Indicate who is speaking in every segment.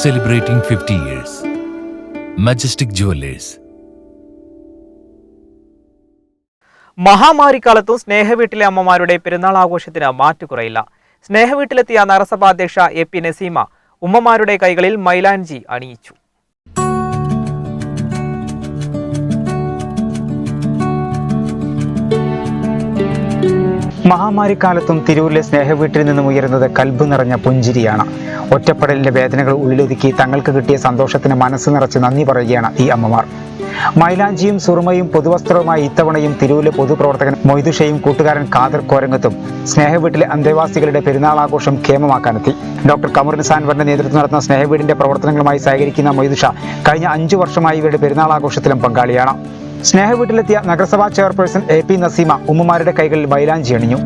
Speaker 1: celebrating 50 years. Majestic Jewelers.
Speaker 2: മഹാമാരിക്കാലത്തും സ്നേഹവീട്ടിലെ അമ്മമാരുടെ പെരുന്നാൾ ആഘോഷത്തിന് മാറ്റുകുറയില്ല സ്നേഹവീട്ടിലെത്തിയ നഗരസഭാ അധ്യക്ഷ എ പി നസീമ ഉമ്മമാരുടെ കൈകളിൽ മൈലാഞ്ചി അണിയിച്ചു
Speaker 3: മഹാമാരിക്കാലത്തും തിരൂരിലെ സ്നേഹവീട്ടിൽ നിന്നും ഉയരുന്നത് കൽബ് നിറഞ്ഞ പുഞ്ചിരിയാണ്. ഒറ്റപ്പെടലിന്റെ വേദനകൾ ഉള്ളിലൊതുക്കി തങ്ങൾക്ക് കിട്ടിയ സന്തോഷത്തിന് മനസ്സ് നിറച്ച് നന്ദി പറയുകയാണ് ഈ അമ്മമാർ. മൈലാഞ്ചിയും സുറുമയും പൊതുവസ്ത്രവുമായി ഇത്തവണയും തിരൂരിലെ പൊതുപ്രവർത്തകൻ മൊയ്തുഷയും കൂട്ടുകാരൻ ഖാദർ കോരങ്ങത്തും സ്നേഹവീട്ടിലെ അന്തേവാസികളുടെ പെരുന്നാൾ ആഘോഷം ക്ഷേമമാക്കാനെത്തി ഡോക്ടർ കമറുനിസാൻ വരുടെ നേതൃത്വം നടത്തുന്ന സ്നേഹവീടിന്റെ പ്രവർത്തനങ്ങളുമായി സഹകരിക്കുന്ന മൊയ്തുഷ കഴിഞ്ഞ അഞ്ചു വർഷമായി ഇവരുടെ പെരുന്നാൾ ആഘോഷത്തിലും പങ്കാളിയാണ് സ്നേഹവീട്ടിലെത്തിയ നഗരസഭാ ചെയർപേഴ്സൺ എ പി നസീമ ഉമ്മമാരുടെ കൈകളിൽ വയലാഞ്ചി അണിഞ്ഞു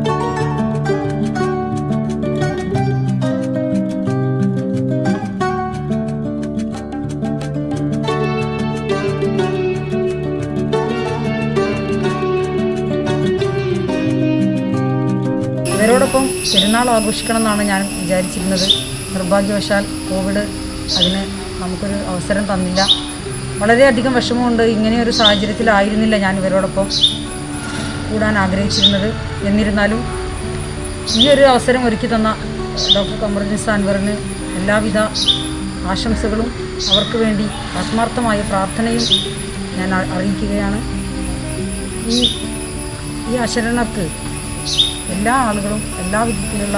Speaker 4: ഇവരോടൊപ്പം പെരുന്നാൾ ആഘോഷിക്കണം എന്നാണ് ഞാൻ വിചാരിച്ചിരുന്നത്. നിർഭാഗ്യവശാൽ കോവിഡ് അതിന് നമുക്കൊരു അവസരം തന്നില്ല. വളരെയധികം വിഷമമുണ്ട്. ഇങ്ങനെ ഒരു സാഹചര്യത്തിലായിരുന്നില്ല ഞാൻ ഇവരോടൊപ്പം കൂടാൻ ആഗ്രഹിച്ചിരുന്നത്. എന്നിരുന്നാലും ഈ ഒരു അവസരം ഒരുക്കി തന്ന ഡോക്ടർ കമറുദ്ദീൻ അൻവറിന് എല്ലാവിധ ആശംസകളും അവർക്ക് വേണ്ടി ആത്മാർത്ഥമായ പ്രാർത്ഥനയും ഞാൻ അറിയിക്കുകയാണ്. ഈ ഈ അശരണർക്ക് എല്ലാ ആളുകളും എല്ലാ വിധത്തിലുള്ള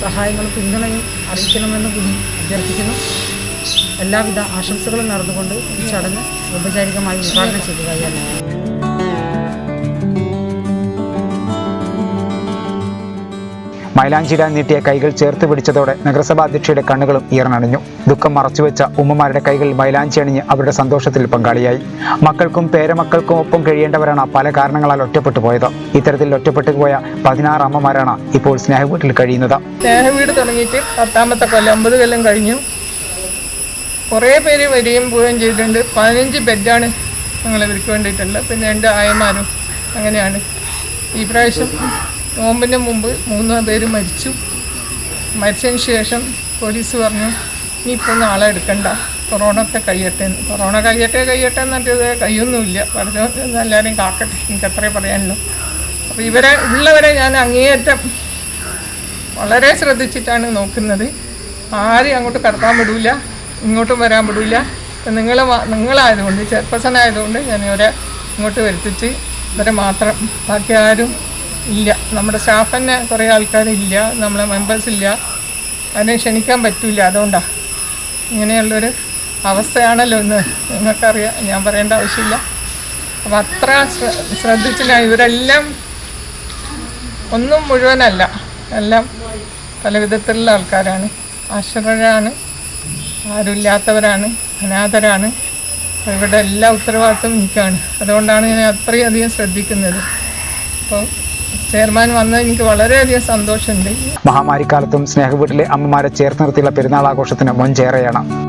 Speaker 4: സഹായങ്ങളും പിന്തുണയും അറിയിക്കണമെന്ന് കൂടി അഭ്യർത്ഥിക്കുന്നു. എല്ലാവിധ ആശംസകളും നടന്നുകൊണ്ട് ഈ ചടങ്ങ് ഔപചാരികമായി ഉദ്ഘാടനം ചെയ്തതായാണ്
Speaker 3: മൈലാഞ്ചിടാൻ നീട്ടിയ കൈകൾ ചേർത്ത് പിടിച്ചതോടെ നഗരസഭാ അധ്യക്ഷയുടെ കണ്ണുകളും ഈർന്നണിഞ്ഞു. ദുഃഖം മറച്ചുവെച്ച ഉമ്മമാരുടെ കൈകൾ മൈലാഞ്ചി അണിഞ്ഞ് അവരുടെ സന്തോഷത്തിൽ പങ്കാളിയായി. മക്കൾക്കും പേരമക്കൾക്കും ഒപ്പം കഴിയേണ്ടവരാണ് പല കാരണങ്ങളാൽ ഒറ്റപ്പെട്ടു പോയത്. ഇത്തരത്തിൽ ഒറ്റപ്പെട്ടു പോയ പതിനാറ് അമ്മമാരാണ് ഇപ്പോൾ സ്നേഹവീട്ടിൽ കഴിയുന്നത്.
Speaker 5: സ്നേഹവീട് തുടങ്ങിയിട്ട് പത്താമത്തെ കൊല്ലം അമ്പത് കൊല്ലം കഴിഞ്ഞു. കുറേ പേര് വരികയും പോവുകയും ചെയ്തിട്ടുണ്ട്. പതിനഞ്ച് ബെഡാണ് ഞങ്ങൾ ഇവർക്ക് വേണ്ടിയിട്ടുള്ളത് പിന്നെ എന്റെ ആയമാരും അങ്ങനെയാണ്. ഈ പ്രാവശ്യം നോമ്പിന് മുമ്പ് മൂന്ന് പേര് മരിച്ചു. മരിച്ചതിന് ശേഷം പോലീസ് പറഞ്ഞു ഇനിയിപ്പോൾ നാളെ എടുക്കണ്ട. കൊറോണ ഒക്കെ കഴിയട്ടെ എന്ന്. കൊറോണ കഴിയട്ടെ കഴിയട്ടെ എന്നിട്ട് കഴിയൊന്നുമില്ല പറഞ്ഞു എല്ലാവരെയും കാക്കട്ടെ. എനിക്ക് അത്രേ പറയാനുള്ളൂ. അപ്പോൾ ഇവരെ ഉള്ളവരെ ഞാൻ അങ്ങേയറ്റം വളരെ ശ്രദ്ധിച്ചിട്ടാണ് നോക്കുന്നത്. ആരെയും അങ്ങോട്ട് കടത്താൻ വിടില്ല ഇങ്ങോട്ടും വരാൻ പറ്റില്ല നിങ്ങൾ നിങ്ങളായതുകൊണ്ട് ചെയർപേഴ്സൺ ആയതുകൊണ്ട് ഞാൻ ഇവരെ ഇങ്ങോട്ട് വരുത്തിച്ച് ഇവരെ മാത്രം. ബാക്കി ആരും ഇല്ല. നമ്മുടെ സ്റ്റാഫ് തന്നെ കുറേ ആൾക്കാരില്ല. നമ്മളെ മെമ്പേഴ്സ് ഇല്ല. അതിനെ ക്ഷണിക്കാൻ പറ്റില്ല അതുകൊണ്ടാണ് ഇങ്ങനെയുള്ളൊരു അവസ്ഥയാണല്ലോ ഇന്ന്. നിങ്ങൾക്കറിയാം. ഞാൻ പറയേണ്ട ആവശ്യമില്ല. അപ്പം അത്ര ശ്ര- ശ്രദ്ധിച്ചില്ല ഇവരെല്ലാം ഒന്നും മുഴുവനല്ല. എല്ലാം പല വിധത്തിലുള്ള ആൾക്കാരാണ്. ആശ്രയരാണ് ആരുമില്ലാത്തവരാണ് അനാഥരാണ്. ഇവരുടെ എല്ലാ ഉത്തരവാദിത്വം എനിക്കാണ്. അതുകൊണ്ടാണ് ഞാൻ അത്രയധികം ശ്രദ്ധിക്കുന്നത്. അപ്പോൾ ചെയർമാൻ വന്നത് എനിക്ക് വളരെയധികം സന്തോഷമുണ്ട്.
Speaker 3: മഹാമാരിക്കാലത്തും സ്നേഹവീട്ടിലെ അമ്മമാരെ ചേർത്ത് നിർത്തിയുള്ള പെരുന്നാൾ ആഘോഷത്തിന് മൊഞ്ചേറെയാണ്